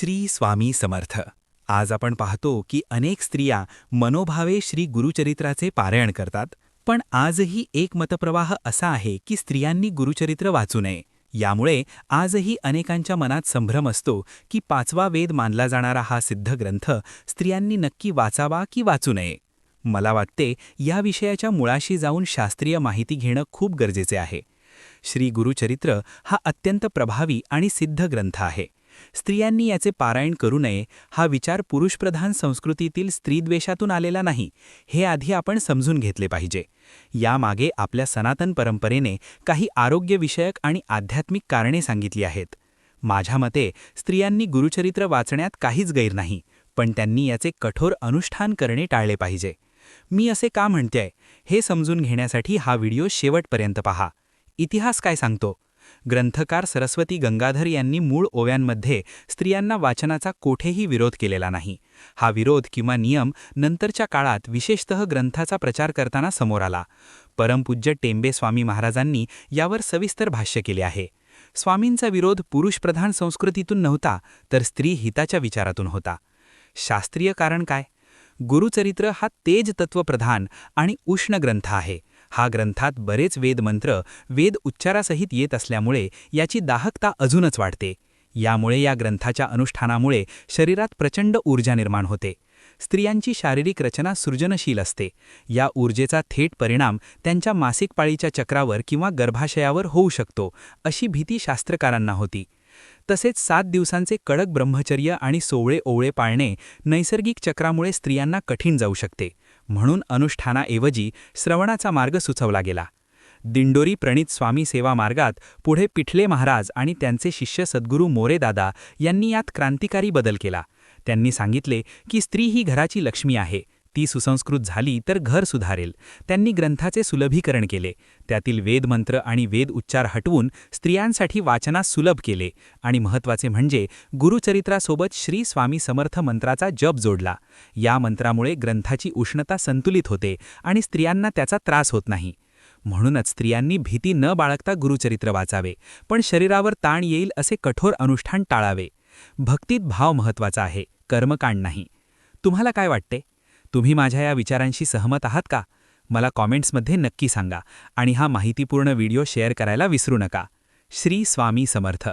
श्री स्वामी समर्थ. आज आपण पाहतो की अनेक स्त्रिया मनोभावे श्री गुरुचरित्राचे पारायण करतात पण आजही एक मतप्रवाह असा आहे की स्त्रियांनी गुरुचरित्र वाचू नये. यामुळे आजही अनेकांच्या मनात संभ्रम असतो की पाचवा वेद मानला जाणारा हा सिद्ध ग्रंथ स्त्रियांनी नक्की वाचावा की वाचू नये. मला वाटते या विषयाच्या मुळाशी जाऊन शास्त्रीय माहिती घेणं खूप गरजेचे आहे. श्री गुरुचरित्र हा अत्यंत प्रभावी आणि सिद्ध ग्रंथ आहे. स्त्रियांनी याचे पारायण करू नये हा विचार पुरुषप्रधान संस्कृतीतील स्त्रीद्वेषातून आलेला नाही हे आधी आपण समजून घेतले पाहिजे. यामागे आपल्या सनातन परंपरेने काही आरोग्यविषयक आणि आध्यात्मिक कारणे सांगितली आहेत. माझ्या मते स्त्रियांनी गुरुचरित्र वाचण्यात काहीच गैर नाही पण त्यांनी याचे कठोर अनुष्ठान करणे टाळले पाहिजे. मी असे का म्हणतेय? हे समजून घेण्यासाठी हा व्हिडिओ शेवटपर्यंत पहा. इतिहास काय सांगतो? ग्रंथकार सरस्वती गंगाधर यांनी मूळ ओव्यांमध्ये स्त्रियांना वाचनाचा कोठेही विरोध केलेला नाही. हा विरोध किंवा नियम नंतरच्या काळात विशेषतः ग्रंथाचा प्रचार करताना समोर आला. परमपूज्य टेंबे स्वामी महाराजांनी यावर सविस्तर भाष्य केले आहे. स्वामींचा विरोध पुरुषप्रधान संस्कृतीतून नव्हता तर स्त्री हिताच्या विचारातून होता. शास्त्रीय कारण काय? गुरुचरित्र हा तेज तत्वप्रधान आणि उष्ण ग्रंथ आहे. हा ग्रंथात बरेच वेदमंत्र वेद उच्चारासहित येत असल्यामुळे याची दाहकता अजूनच वाढते. यामुळे या ग्रंथाच्या अनुष्ठानामुळे शरीरात प्रचंड ऊर्जा निर्माण होते. स्त्रियांची शारीरिक रचना सृजनशील असते. या ऊर्जेचा थेट परिणाम त्यांच्या मासिक पाळीच्या चक्रावर किंवा गर्भाशयावर होऊ शकतो अशी भीती शास्त्रकारांना होती. तसेच सात दिवसांचे कडक ब्रह्मचर्य आणि सोवळे ओवळे पाळणे नैसर्गिक चक्रामुळे स्त्रियांना कठीण जाऊ शकते. म्हणून अनुष्ठानाऐवजी श्रवणाचा मार्ग सुचवला गेला. दिंडोरी प्रणित स्वामी सेवा मार्गात पुढे पिठले महाराज आणि त्यांचे शिष्य सद्गुरू मोरेदादा यांनी यात क्रांतिकारी बदल केला. त्यांनी सांगितले की स्त्री ही घराची लक्ष्मी आहे. ती सुसंस्कृत झाली तर घर सुधारेल. त्यांनी ग्रंथाचे सुलभीकरण केले. त्यातील वेदमंत्र आणि वेद उच्चार हटवून स्त्रियांसाठी वाचनास सुलभ केले. आणि महत्त्वाचे म्हणजे गुरुचरित्रासोबत श्री स्वामी समर्थ मंत्राचा जप जोडला. या मंत्रामुळे ग्रंथाची उष्णता संतुलित होते आणि स्त्रियांना त्याचा त्रास होत नाही. म्हणूनच स्त्रियांनी भीती न बाळगता गुरुचरित्र वाचावे पण शरीरावर ताण येईल असे कठोर अनुष्ठान टाळावे. भक्तीत भाव महत्त्वाचा आहे कर्मकांड नाही. तुम्हाला काय वाटते? तुम्ही माझ्या या विचारांशी सहमत आहात का? मला कॉमेंट्समध्ये नक्की सांगा आणि हा माहितीपूर्ण व्हिडिओ शेअर करायला विसरू नका. श्री स्वामी समर्थ.